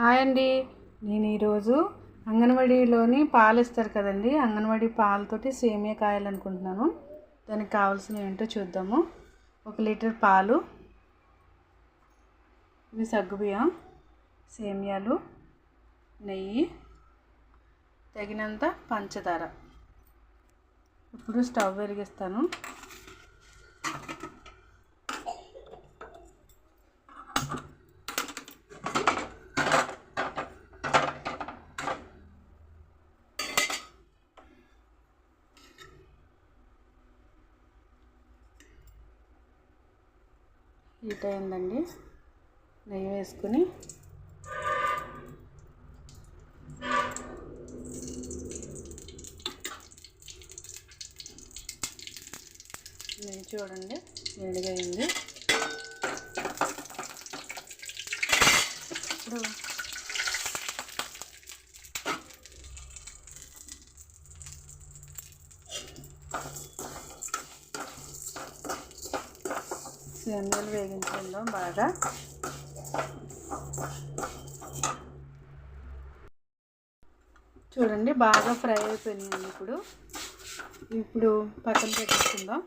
Hi అండి. నేను ఈరోజు అంగన్వాడీలోని పాలు ఇస్తారు కదండి. అంగన్వాడీ పాలతోటి సేమియా కాయాలనుకుంటున్నాను దానికి కావాల్సినవి ఏంటో చూద్దాము. ఒక లీటర్ పాలు ఇవి సగ్గుబియ్యం సేమియాలు నెయ్యి తగినంత పంచదార. ఇప్పుడు స్టవ్ వెలిగిస్తాను. హీట్ అయిందండి. నెయ్యి వేసుకుని. నెయ్యి చూడండి వేడిగా అయింది ఇప్పుడు సేమియాలు వేగించుకుందాం బాగా. చూడండి బాగా ఫ్రై అయిపోయినాయండి ఇప్పుడు. ఇప్పుడు పక్కన పెట్టేసుకుందాం.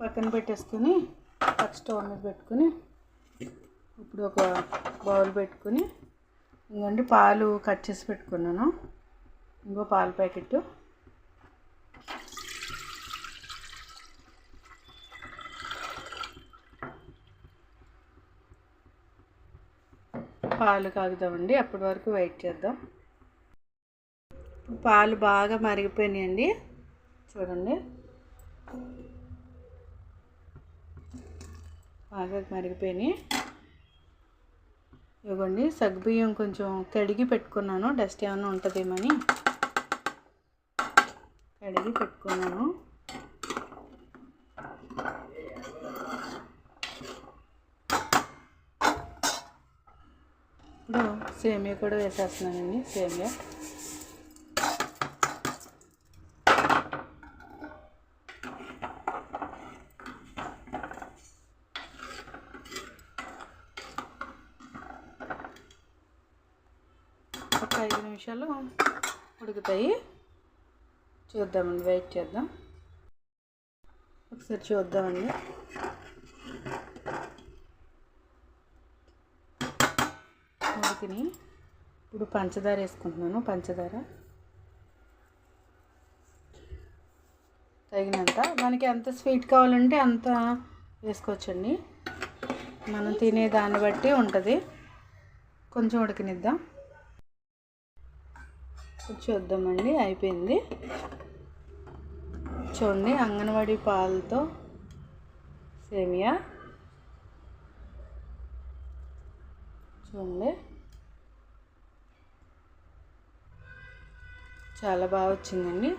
పక్కన పెట్టేసుకుని పక్క స్టవ్ మీద పెట్టుకుని ఇప్పుడు ఒక బౌల్ పెట్టుకుని ఇంకోండి పాలు కట్ చేసి పెట్టుకున్నాను. ఇంకో పాల ప్యాకెట్ పాలు కాగుదామండి. అప్పటి వరకు వెయిట్ చేద్దాం. పాలు బాగా మరిగిపోయినాయండి. చూడండి. బాగా మరిగిపోయినాయి. ఇవ్వండి. సగ్గుబియ్యం కొంచెం కడిగి పెట్టుకున్నాను. డస్ట్ ఏమైనా ఉంటుందేమని. కడిగి పెట్టుకున్నాను. ఇప్పుడు సేమియా కూడా వేసేస్తున్నానండి సేమియా. ఒక ఐదు నిమిషాలు ఉడుకుతాయి. చూద్దామండి వెయిట్ చేద్దాం. ఒకసారి చూద్దామండి. ఉడికిని ఇప్పుడు పంచదార వేసుకుంటున్నాను పంచదార. తగినంత. మనకి ఎంత స్వీట్ కావాలంటే అంత వేసుకోవచ్చండి. మనం తినే దాన్ని బట్టి ఉంటుంది. కొంచెం ఉడికినిద్దాం. చూద్దామండి అయిపోయింది. చూడండి అంగన్వాడీ పాలతో సేమియా. చూడండి. చాలా బాగా వచ్చిందండి.